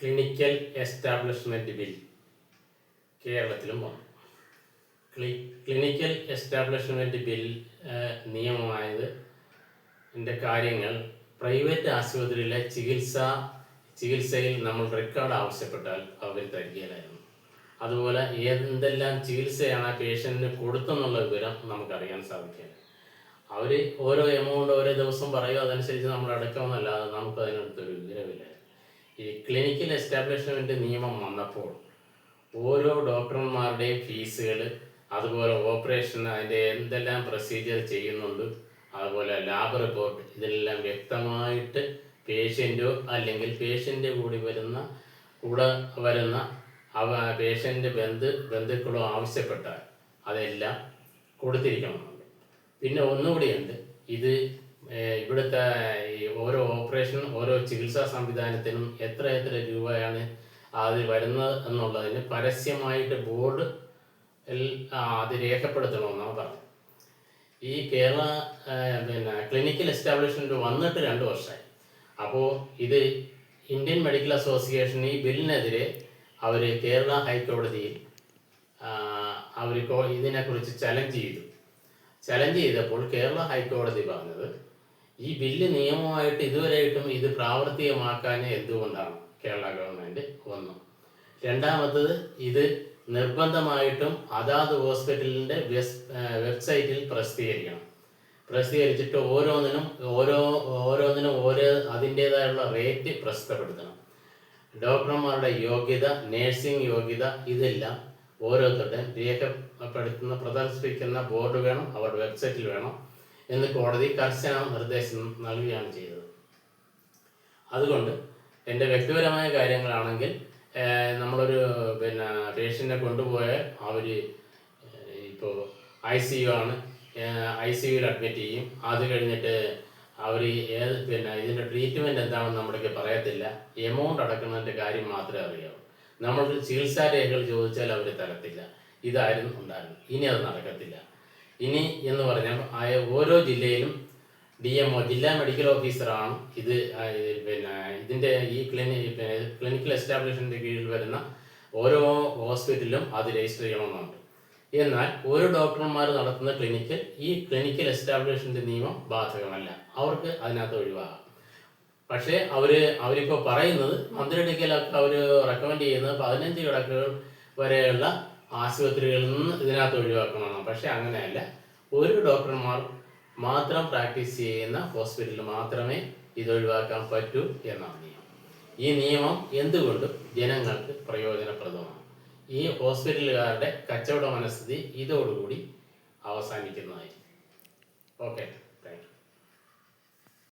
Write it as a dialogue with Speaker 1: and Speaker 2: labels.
Speaker 1: Clinical establishment bill കേരളത്തിലും വന്നു. Clinical establishment bill നിയമമായത് എന്റെ കാര്യങ്ങൾ പ്രൈവറ്റ് ആശുപത്രിയിലെ ചികിത്സ ചികിത്സയിൽ നമ്മൾ റെക്കോർഡ് ആവശ്യപ്പെട്ടാൽ അവർ തരികയിലായിരുന്നു അതുപോലെ എന്തെല്ലാം ചികിത്സയാണ് ആ പേഷ്യന്റിന് കൊടുത്തെന്നുള്ള വിവരം നമുക്കറിയാൻ സാധിക്കില്ല അവർ ഓരോ എമൗണ്ട് ഓരോ ദിവസം പറയുക അതനുസരിച്ച് നമ്മൾ അടക്കാമെന്നല്ലാതെ നമുക്കതിനടുത്തൊരു വിവരമില്ലായിരുന്നു. വിവരമില്ല ഈ ക്ലിനിക്കൽ എസ്റ്റാബ്ലിഷ്മെന്റ് നിയമം വന്നപ്പോൾ ഓരോ ഡോക്ടർമാരുടെയും ഫീസുകൾ അതുപോലെ ഓപ്പറേഷൻ അതിന്റെ എന്തെല്ലാം പ്രൊസീജിയർ ചെയ്യുന്നുണ്ട് അതുപോലെ ലാബ് റിപ്പോർട്ട് ഇതെല്ലാം വ്യക്തമായിട്ട് പേഷ്യന്റോ അല്ലെങ്കിൽ പേഷ്യന്റെ കൂടി വരുന്ന കൂടെ വരുന്ന അവ പേഷ്യന്റെ ബന്ധു ബന്ധുക്കളോ ആവശ്യപ്പെട്ടാൽ അതെല്ലാം കൊടുത്തിരിക്കണമെന്നുണ്ട്. പിന്നെ ഒന്നുകൂടിയുണ്ട് ഇത് ഇവിടുത്തെ ഈ ഓരോ ഓപ്പറേഷൻ ഓരോ ചികിത്സാ സംവിധാനത്തിനും എത്ര എത്ര രൂപയാണ് അത് വരുന്നത് എന്നുള്ളതിന് പരസ്യമായിട്ട് ബോർഡ് അത് രേഖപ്പെടുത്തണമെന്നാണ് പറഞ്ഞത്. ഈ കേരള പിന്നെ ക്ലിനിക്കൽ എസ്റ്റാബ്ലിഷ്മെന്റ് വന്നിട്ട് രണ്ട് വർഷമായി. അപ്പോൾ ഇത് ഇന്ത്യൻ മെഡിക്കൽ അസോസിയേഷൻ ഈ ബില്ലിനെതിരെ അവർ കേരള ഹൈക്കോടതിയിൽ അവർ ഇതിനെക്കുറിച്ച് ചലഞ്ച് ചെയ്തു. ചലഞ്ച് ചെയ്തപ്പോൾ കേരള ഹൈക്കോടതി പറഞ്ഞത് ഈ ബില്ല് നിയമമായിട്ട് ഇതുവരെയായിട്ടും ഇത് പ്രാവർത്തികമാക്കാൻ എന്തുകൊണ്ടാണ് കേരള ഗവൺമെന്റ് ഒന്ന് രണ്ടാമത്തത് ഇത് നിർബന്ധമായിട്ടും അതാത് ഹോസ്പിറ്റലിന്റെ വെബ്സൈറ്റിൽ പ്രസിദ്ധീകരിക്കണം. പ്രസിദ്ധീകരിച്ചിട്ട് ഓരോന്നിനും ഓരോ ഓരോന്നിനും ഓരോ അതിന്റേതായുള്ള റേറ്റ് പ്രസിദ്ധപ്പെടുത്തണം. ഡോക്ടർമാരുടെ യോഗ്യത നേഴ്സിംഗ് യോഗ്യത ഇതെല്ലാം ഓരോരുത്തരുടെയും രേഖപ്പെടുത്തുന്ന പ്രദർശിപ്പിക്കുന്ന ബോർഡ് വേണം അവരുടെ വെബ്സൈറ്റിൽ വേണം. എന്ന് കോടതി കർശന നിർദ്ദേശം നൽകുകയാണ് ചെയ്തത്. അതുകൊണ്ട് എന്റെ വ്യക്തിപരമായ കാര്യങ്ങളാണെങ്കിൽ നമ്മളൊരു പിന്നെ പേഷ്യന്റെ കൊണ്ടുപോയ അവർ ഇപ്പോൾ ഐ സി യു ആണ്. ഐ സി യുവിൽ അഡ്മിറ്റ് ചെയ്യും. അത് കഴിഞ്ഞിട്ട് അവർ ഏത് പിന്നെ ഇതിന്റെ ട്രീറ്റ്മെന്റ് എന്താണെന്ന് നമ്മുടെയൊക്കെ പറയത്തില്ല. എമൗണ്ട് അടക്കുന്നതിന്റെ കാര്യം മാത്രമേ അറിയാവൂ. നമ്മൾ ചികിത്സാ രേഖകൾ ചോദിച്ചാൽ അവർ തരത്തില്ല. ഇതായിരുന്നു ഉണ്ടായിരുന്നു ഇനി അത് നടക്കത്തില്ല. ഇനി എന്ന് പറഞ്ഞാൽ ഓരോ ജില്ലയിലും ഡി എം ഒ ജില്ലാ മെഡിക്കൽ ഓഫീസറാണ് ഇത് പിന്നെ ഇതിന്റെ ഈ ക്ലിനി ക്ലിനിക്കൽ എസ്റ്റാബ്ലിഷ്മെന്റെ കീഴിൽ വരുന്ന ഓരോ ഹോസ്പിറ്റലിലും അത് രജിസ്റ്റർ ചെയ്യണമെന്നുണ്ട്. എന്നാൽ ഒരു ഡോക്ടർമാർ നടത്തുന്ന ക്ലിനിക്ക് ഈ ക്ലിനിക്കൽ എസ്റ്റാബ്ലിഷ്മെന്റ് നിയമം ബാധകമല്ല. അവർക്ക് അതിനകത്ത് ഒഴിവാകാം. പക്ഷേ അവർ അവരിപ്പോൾ പറയുന്നത് മന്ത്രിയടിക്കലൊക്കെ അവർ റെക്കമെൻഡ് ചെയ്യുന്നത് പതിനഞ്ച് കിടക്കുകൾ വരെയുള്ള ആശുപത്രികളിൽ നിന്ന് ഇതിനകത്ത് ഒഴിവാക്കണമെന്നാണ് പക്ഷെ അങ്ങനെയല്ല. ഒരു ഡോക്ടർമാർ മാത്രം പ്രാക്ടീസ് ചെയ്യുന്ന ഹോസ്പിറ്റലിൽ മാത്രമേ ഇത് ഒഴിവാക്കാൻ പറ്റൂ എന്നാണ് നിയമം. ഈ നിയമം എന്തുകൊണ്ടും ജനങ്ങൾക്ക് പ്രയോജനപ്രദമാണ്. ഈ ഹോസ്പിറ്റലുകാരുടെ കച്ചവട മനസ്ഥിതി ഇതോടുകൂടി അവസാനിക്കുന്നതായിരിക്കും. ഓക്കെ.